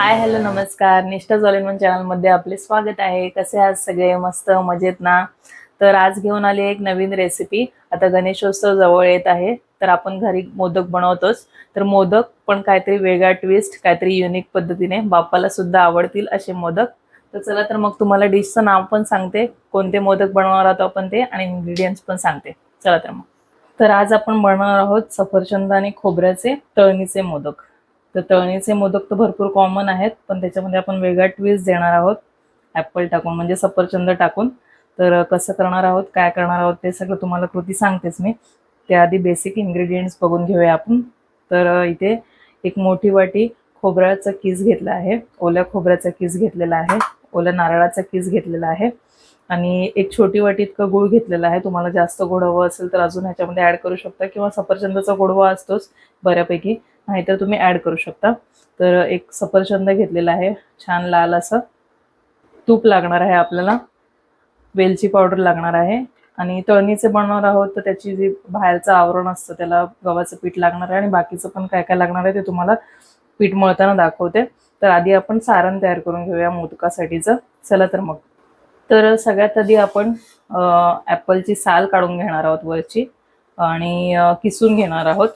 Hi hello नमस्कार. निष्ठा झॉलिनमन चॅनलमध्ये आपले स्वागत आहे. कसे आहात सगळे? मस्त मजेत ना? तर आज घेऊन आली एक नवीन रेसिपी आता गणेशोत्सव जवळ येत आहे. तर आपण घरी मोदक बनवतोच. तर मोदक पण काहीतरी वेगळा ट्विस्ट काहीतरी युनिक पद्धतीने बाप्पाला सुद्धा आवडतील असे मोदक. तर चला तर मग तुम्हाला डिशचं नाव पण सांगते. कोणते मोदक बनवणार आहोत आपण ते आणि इन्ग्रेडियंट्स पण सांगते. चला तर मग. तर आज आपण बनवणार आहोत सफरचंद आणि खोबऱ्याचे तळणीचे मोदक. तर तळणीचे मोदक तर भरपूर कॉमन आहेत पण त्याच्यामध्ये आपण वेगळा ट्विस्ट देणार आहोत. ॲपल टाकून म्हणजे सफरचंद टाकून. तर कसं करणार आहोत काय करणार आहोत ते सगळं तुम्हाला कृती सांगतेच मी. त्याआधी बेसिक इन्ग्रेडियंट्स बघून घेऊया आपण. तर इथे एक मोठी वाटी खोबऱ्याचा किस घेतला आहे. ओल्या खोबऱ्याचा किस घेतलेला आहे. ओल्या नारळाचा किस घेतलेला आहे. आणि एक छोटी वाटी इतकं गुळ घेतलेला आहे. तुम्हाला जास्त गोड हवं असेल तर अजून ह्याच्यामध्ये ॲड करू शकता. किंवा सफरचंदाचा गोडवा असतोच बऱ्यापैकी. नाहीतर तुम्ही ॲड करू शकता. तर एक सफरचंद घेतलेला आहे छान लाल असं. तूप लागणार आहे आपल्याला. वेलची पावडर लागणार आहे. आणि तळणीचे बनवणार आहोत तर त्याची जी बाहेरचं आवरण असतं त्याला गव्हाचं पीठ लागणार आहे आणि बाकीचं पण काय काय लागणार आहे ते तुम्हाला पीठ मळताना दाखवते. तर आधी आपण सारण तयार करून घेऊया मोदकासाठीचं. चला तर मग. तर सगळ्यात आधी आपण ॲपलची साल काढून घेणार आहोत वरची. आणि किसून घेणार आहोत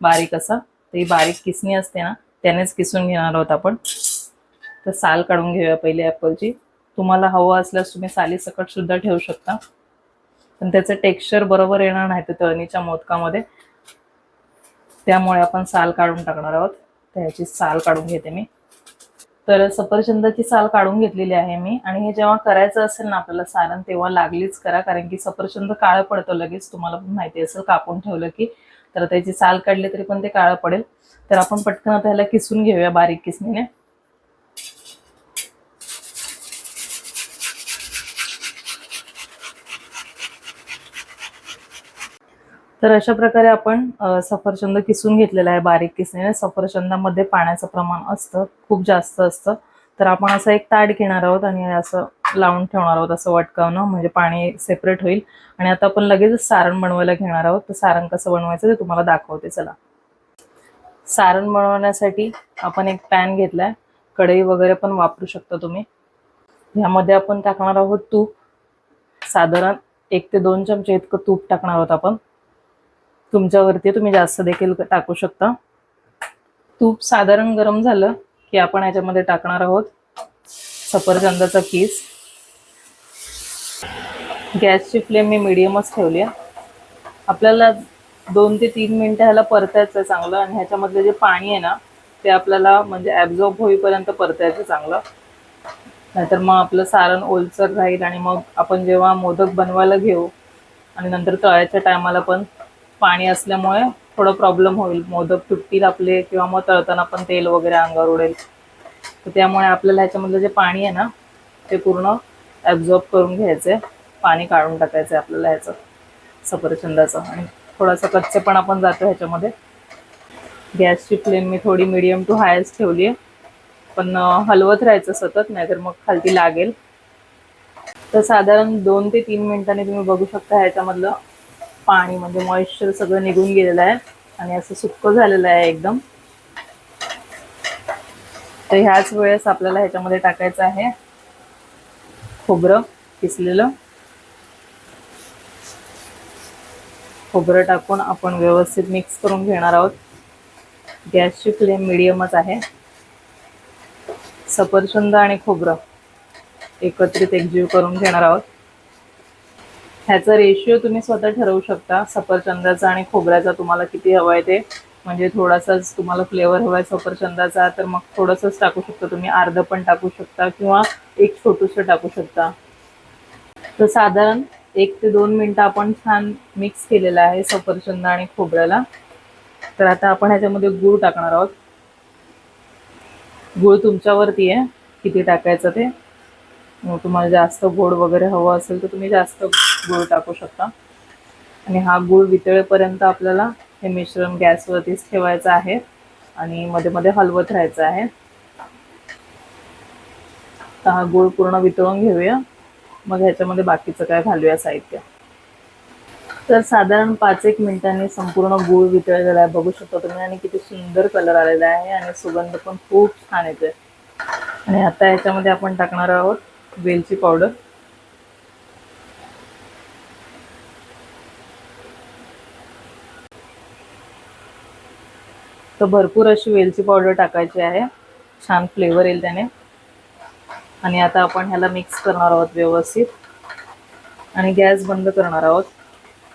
बारीक असा. तर ही बारीक किसणी असते ना त्यानेच किसून घेणार आहोत आपण. तर साल काढून घेऊया पहिले ॲपलची. तुम्हाला हवं असल्यास तुम्ही साली सकट सुद्धा ठेवू शकता. पण त्याचं टेक्स्चर बरोबर येणार नाही तर तळणीच्या मोदकामध्ये. त्यामुळे आपण साल काढून टाकणार आहोत. तर ह्याची साल काढून घेते मी. तर सफरचंदाची साल काढून घेतलेली आहे मी. आणि हे जेव्हा करायचं असेल ना आपल्याला सारण तेव्हा लागलीच करा. कारण की सफरचंद काळं पडतं लगेच. तुम्हाला पण माहिती असेल कापून ठेवलं की तर त्याची साल काढली तरी पण ते काळं पडेल. तर आपण पटकन आता ह्याला किसून घेऊया बारीक किसणीने. तर अशा प्रकारे आपण सफरचंद किसून घेतलेला आहे बारीक किसणीने. सफरचंदामध्ये पाण्याचं प्रमाण असतं खूप जास्त असतं. तर आपण असं एक ताट घेणार आहोत आणि असं लावून ठेवणार आहोत असं वटकावणं म्हणजे पाणी सेपरेट होईल. आणि आता आपण लगेच सारण बनवायला घेणार आहोत. तर सारण कसं बनवायचं ते तुम्हाला दाखवते. चला. सारण बनवण्यासाठी आपण एक पॅन घेतलाय. कढई वगैरे पण वापरू शकता तुम्ही. ह्यामध्ये आपण टाकणार आहोत तूप. साधारण एक ते दोन चमचे इतकं तूप टाकणार आहोत आपण. तुमच्यावरती तुम्ही जास्त देखील टाकू शकता. तूप साधारण गरम झालं की आपण याच्यामध्ये टाकणार आहोत सफरचंदाचा किस. गॅसची फ्लेम मी मिडियमच ठेवली आहे. आपल्याला दोन ते तीन मिनटं ह्याला परतायचं आहे चांगलं आणि ह्याच्यामधलं जे पाणी आहे ना ते आपल्याला म्हणजे ॲब्झॉर्ब होईपर्यंत परतायचं चांगलं. नाहीतर मग आपलं सारण ओलसर राहील आणि मग आपण जेव्हा मोदक बनवायला घेऊ आणि नंतर तळायच्या टायमाला पण पाणी असल्यामुळे थोडं प्रॉब्लेम होईल. मोदक तुटतील आपले किंवा मग तळताना पण तेल वगैरे अंगावर उडेल. तर त्यामुळे आपल्याला ह्याच्यामधलं जे पाणी आहे ना ते पूर्ण ॲब्झॉर्ब करून घ्यायचं आहे पाणी काढून टाकायचं आहे आपल्याला ह्याचं सफरचंदाचं. आणि थोडासा कच्चेपणा पण जातो ह्याच्यामध्ये. गॅसची फ्लेम मी थोडी मिडियम टू हायच ठेवली आहे. पण हलवत राहायचं सतत नाहीतर मग खालती लागेल. तर साधारण दोन ते तीन मिनिटांनी तुम्ही बघू शकता ह्याच्यामधलं पाणी म्हणजे मॉइश्चर सगळं निघून गेलेलं आहे. आणि असं सुक्क झालेलं आहे एकदम. तर ह्याच वेळेस आपल्याला ह्याच्यामध्ये टाकायचं आहे खोबरं किसलेलं. खोबरं टाकून आपण व्यवस्थित मिक्स करून घेणार आहोत. गॅसची फ्लेम मिडियमच आहे. सफरचंद आणि खोबरं एकत्रित एकजीव करून घेणार आहोत. ह्याचा रेशिओ तुम्ही स्वतः ठरवू शकता. सफरचंदाचा आणि खोबऱ्याचा तुम्हाला किती हवा आहे ते. म्हणजे थोडासाच तुम्हाला फ्लेवर हवा आहे सफरचंदाचा तर मग थोडंसंच टाकू शकता तुम्ही. अर्ध पण टाकू शकता किंवा एक छोटूसं टाकू शकता. तर साधारण एक ते दोन मिनटं आपण छान मिक्स केलेलं आहे सफरचंद आणि खोबऱ्याला. तर आता आपण ह्याच्यामध्ये गूळ टाकणार आहोत. गूळ तुमच्यावरती आहे. किती टाकायचं ते? तुम्हाला जास्त गोड वगैरे हवं असेल तर तुम्ही जास्त गूळ टाकू शकता. आणि हा गूळ वितळेपर्यंत आपल्याला हे मिश्रण गॅसवरतीच ठेवायचं आहे. आणि मध्ये मध्ये हलवत राहायचं आहे. तर हा गूळ पूर्ण वितळून घेऊया. मग ह्याच्यामध्ये बाकीचं काय घालूया साहित्य. तर साधारण पाच एक मिनिटांनी संपूर्ण गूळ वितळलेला आहे. बघू शकता तुम्ही. आणि किती सुंदर कलर आलेला आहे. आणि सुगंध पण खूप छान येतोय. आणि आता याच्यामध्ये आपण टाकणार आहोत वेलची पावडर तर भरपूर अशी वेलची पावडर टाकायची आहे. छान फ्लेवर येईल त्याने. आणि आता आपण ह्याला मिक्स करणार आहोत व्यवस्थित. आणि गॅस बंद करणार आहोत.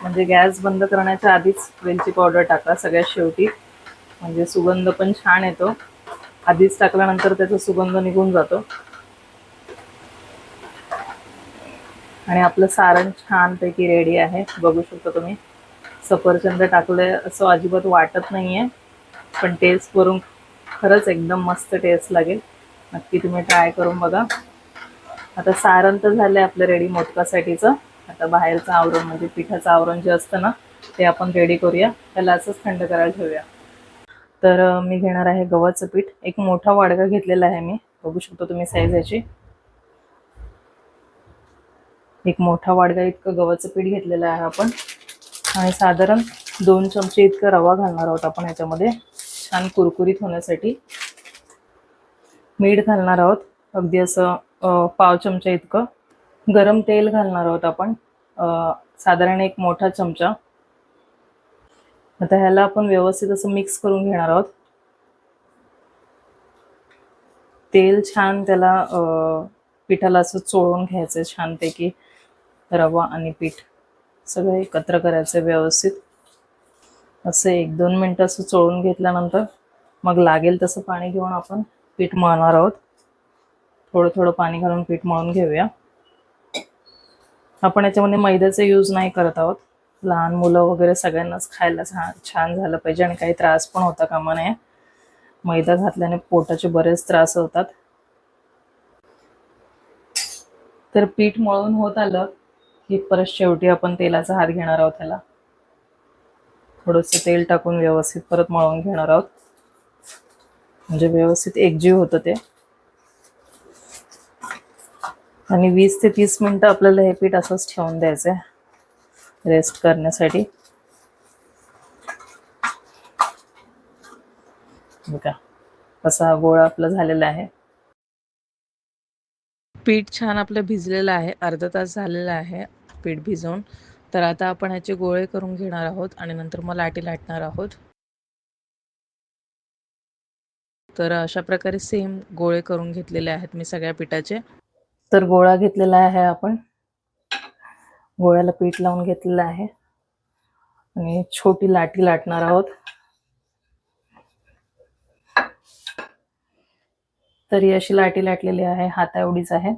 म्हणजे गॅस बंद करण्याच्या आधीच वेलची पावडर टाका सगळ्यात शेवटी. म्हणजे सुगंध पण छान येतो. आधीच टाकल्यानंतर त्याचा सुगंध निघून जातो. आणि आपलं सारण छानपैकी रेडी आहे. बघू शकता तुम्ही. सफरचंद टाकलंय असं अजिबात वाटत नाहीये. पण टेस्ट करून खरंच एकदम मस्त टेस्ट लागेल. नक्की तुम्ही ट्राय करून बघा. आता सारण तर झालंय आपलं रेडी मोदकासाठीचं. आता बाहेरचं आवरण म्हणजे पिठाचं आवरण जे असतं ना ते आपण रेडी करूया. त्याला असंच थंड करायला ठेवूया. तर मी घेणार आहे गव्हाचं पीठ. एक मोठा वाडगा घेतलेला आहे मी. बघू शकतो तुम्ही साईज याची. एक मोठा वाडगा इतकं गव्हाचं पीठ घेतलेलं आहे आपण. आणि साधारण दोन चमचे इतकं रवा घालणार आहोत आपण याच्यामध्ये. छान कुरकुरीत होण्यासाठी मीठ घालणार आहोत. अगदी असं पाव चमचा इतकं. गरम तेल घालणार आहोत आपण. साधारण एक मोठा चमचा. आता ह्याला आपण व्यवस्थित असं मिक्स करून घेणार आहोत. तेल छान त्याला पिठाला असं चोळून घ्यायचं छानपैकी. रवा आणि पीठ सगळं एकत्र करायचं व्यवस्थित. असं एक दोन मिनटं असं चोळून घेतल्यानंतर मग लागेल तसं पाणी घेऊन आपण पीठ मळणार आहोत. थोडं थोडं पाणी घालून पीठ मळून घेऊया. आपण याच्यामध्ये मैद्याचा यूज नाही करत आहोत. लहान मुलं वगैरे सगळ्यांनाच खायला छान छान झालं पाहिजे आणि काही त्रास पण होता कामा नये. मैदा घातल्याने पोटाचे बरेच त्रास होतात. तर पीठ मळून होत आलं की परत शेवटी आपण तेलाचा हात घेणार आहोत त्याला थोडंसं तेल टाकून व्यवस्थित परत मळून घेणार आहोत. म्हणजे व्यवस्थित एकजीव होतं ते. आणि वीस ते तीस मिनिटं आपल्याला हे पीठ असंच ठेवून द्यायचं आहे रेस्ट करण्यासाठी. बघा असा हा गोळा आपला झालेला आहे. पीठ छान आपलं भिजलेलं आहे. अर्धा तास झालेला आहे पीठ भिजवून. तर आता आपण ह्याचे गोळे करून घेणार आहोत आणि नंतर मग लाटी लाटणार आहोत. तर अशा प्रकारे सेम गोळे करून घेतलेले आहेत मी सगळ्या पिठाचे. तर गोळा घेतलेला आहे आपण. गोळ्याला पीठ लावून घेतलेलं आहे. आणि छोटी लाटी लाटणार आहोत. तरी अशी लाटी लाटलेली आहे. हाता एवढीच आहे.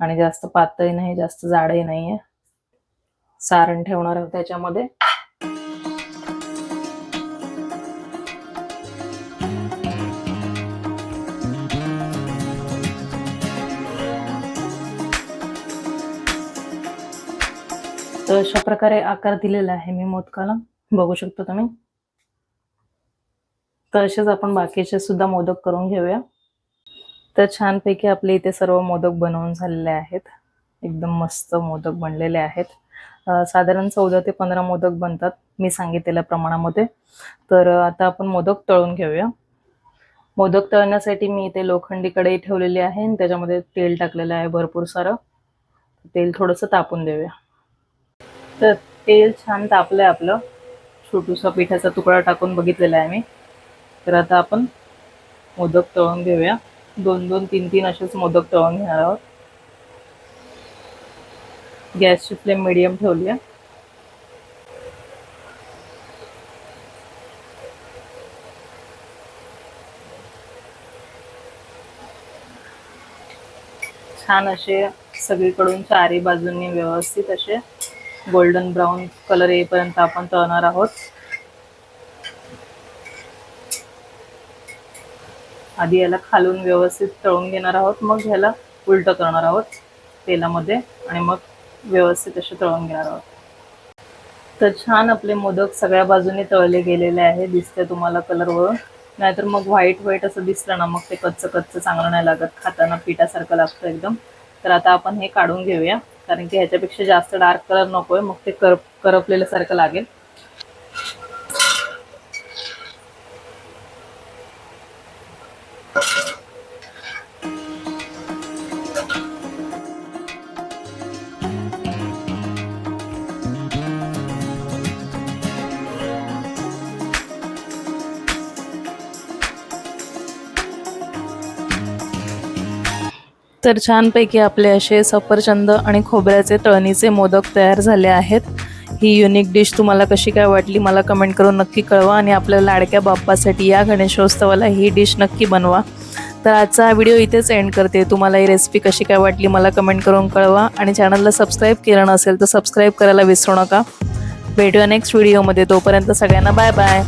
आणि जास्त पातळी नाही जास्त जाडही नाहीये. सारण ठेवणार आहोत त्याच्यामध्ये. तर अशा प्रकारे आकार दिलेला आहे मी मोदकाला. बघू शकतो तुम्ही. तर असेच आपण बाकीचे सुद्धा मोदक करून घेऊया. तर छानपैकी आपले इथे सर्व मोदक बनवून झालेले आहेत. एकदम मस्त मोदक बनलेले आहेत. साधारण चौदा ते पंधरा मोदक बनतात मी सांगितलेल्या प्रमाणामध्ये. तर आता आपण मोदक तळून घेऊया. मोदक तळण्यासाठी मी इथे लोखंडी कढई ठेवलेली आहे आणि त्याच्यामध्ये तेल टाकलेलं आहे भरपूर सारं. तेल थोडंसं तापून देऊया. तर तेल छान तापलंय आपलं. छोटूसा पिठाचा तुकडा टाकून बघितलेला आहे मी. तर आता आपण मोदक तळून घेऊया. दोन दोन तीन तीन असेच मोदक तळून घेणार आहोत. गॅसची फ्लेम मिडियम ठेवली आहे छान असे सगळीकडून चारी बाजूंनी व्यवस्थित असे गोल्डन ब्राऊन कलर येईपर्यंत आपण तळणार आहोत. आधी याला खालून व्यवस्थित तळून घेणार आहोत मग ह्याला उलट करणार आहोत तेलामध्ये आणि मग व्यवस्थित असे तळून घेणार आहोत. तर छान आपले मोदक सगळ्या बाजूने तळले गेलेले आहे दिसते तुम्हाला कलरवरून नाहीतर मग व्हाईट व्हाईट असं दिसलं ना मग ते कच्चं कच्चं चांगलं नाही लागत. खाताना पिठासारखं लागतं एकदम. तर आता आपण हे काढून घेऊया. कारण की ह्याच्यापेक्षा जास्त डार्क कलर नकोय मग ते कर करपलेल्यासारखं लागेल. तर छानपैकी आपले असे सफरचंद आणि खोबऱ्याचे तळणीचे मोदक तयार झाले आहेत. ही युनिक डिश तुम्हाला कशी काय वाटली मला कमेंट करून नक्की कळवा आणि आपल्या लाडक्या बाप्पासाठी या गणेशोत्सवाला ही डिश नक्की बनवा. तर आजचा हा व्हिडिओ इथेच एंड करते. तुम्हाला ही रेसिपी कशी काय वाटली मला कमेंट करून कळवा आणि चॅनलला सबस्क्राईब केलं नसेल तर सबस्क्राईब करायला विसरू नका. भेटूया नेक्स्ट व्हिडिओमध्ये तोपर्यंत सगळ्यांना बाय बाय